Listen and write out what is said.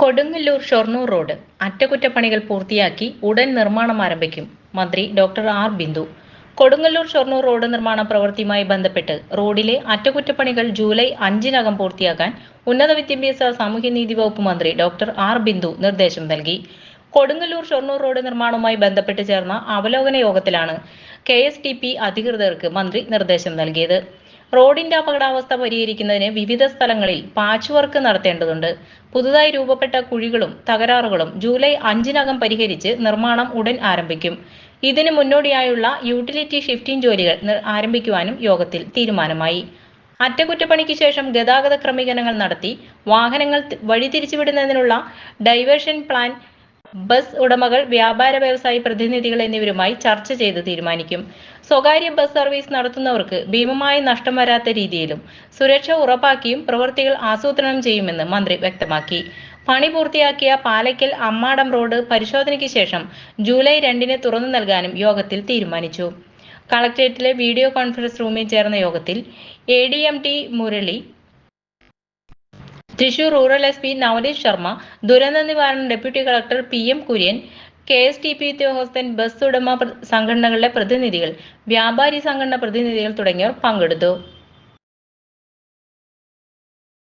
Kodungallur Shoranur road അറ്റകുറ്റപ്പണികൾ പൂർത്തിയാക്കി ഉടൻ നിർമ്മാണം ആരംഭിക്കും. മന്ത്രി doctor R. Bindu. Kodungallur Shoranur road നിർമ്മാണ പ്രവൃത്തിയുമായി ബന്ധപ്പെട്ട് റോഡിലെ അറ്റകുറ്റപ്പണികൾ ജൂലൈ അഞ്ചിനകം പൂർത്തിയാക്കാൻ ഉന്നത വിദ്യാഭ്യാസ സാമൂഹ്യനീതി വകുപ്പ് മന്ത്രി ഡോക്ടർ ആർ. ബിന്ദു നിർദ്ദേശം നൽകി. കൊടുങ്ങല്ലൂർ ഷൊർണൂർ റോഡ് നിർമ്മാണവുമായി ബന്ധപ്പെട്ട് ചേർന്ന അവലോകന യോഗത്തിലാണ് കെ. അധികൃതർക്ക് മന്ത്രി നിർദ്ദേശം നൽകിയത്. റോഡിന്റെ അപകടാവസ്ഥ പരിഹരിക്കുന്നതിന് വിവിധ സ്ഥലങ്ങളിൽ പാച്ച് വർക്ക് നടത്തേണ്ടതുണ്ട്. പുതുതായി രൂപപ്പെട്ട കുഴികളും തകരാറുകളും ജൂലൈ അഞ്ചിനകം പരിഹരിച്ച് നിർമ്മാണം ഉടൻ ആരംഭിക്കും. ഇതിന് മുന്നോടിയായുള്ള യൂട്ടിലിറ്റി ഷിഫ്റ്റിംഗ് ജോലികൾ ആരംഭിക്കുവാനും യോഗത്തിൽ തീരുമാനമായി. അറ്റകുറ്റപ്പണിക്ക് ശേഷം ഗതാഗത ക്രമീകരണങ്ങൾ നടത്തി വാഹനങ്ങൾ വഴിതിരിച്ചുവിടുന്നതിനുള്ള ഡൈവേർഷൻ പ്ലാൻ ബസ് ഉടമകൾ വ്യാപാര വ്യവസായ പ്രതിനിധികൾ എന്നിവരുമായി ചർച്ച ചെയ്ത് തീരുമാനിക്കും. സ്വകാര്യ ബസ് സർവീസ് നടത്തുന്നവർക്ക് ഭീമമായ നഷ്ടം വരാത്ത രീതിയിലും സുരക്ഷ ഉറപ്പാക്കിയും പ്രവൃത്തികൾ ആസൂത്രണം ചെയ്യുമെന്ന് മന്ത്രി വ്യക്തമാക്കി. പണി പൂർത്തിയാക്കിയ പാലയ്ക്കൽ അമ്മാടം റോഡ് പരിശോധനയ്ക്ക് ശേഷം ജൂലൈ രണ്ടിന് തുറന്നു നൽകാനും യോഗത്തിൽ തീരുമാനിച്ചു. കളക്ടറേറ്റിലെ വീഡിയോ കോൺഫറൻസ് റൂമിൽ ചേർന്ന യോഗത്തിൽ A D M T Murali Thrissur rural S P Navneeth Sharma ദുരന്ത നിവാരണ deputy collector P M Kurian K S T P ഉദ്യോഗസ്ഥൻ ബസ് ഉടമ സംഘടനകളുടെ പ്രതിനിധികൾ വ്യാപാരി സംഘടന പ്രതിനിധികൾ തുടങ്ങിയവർ പങ്കെടുത്തു.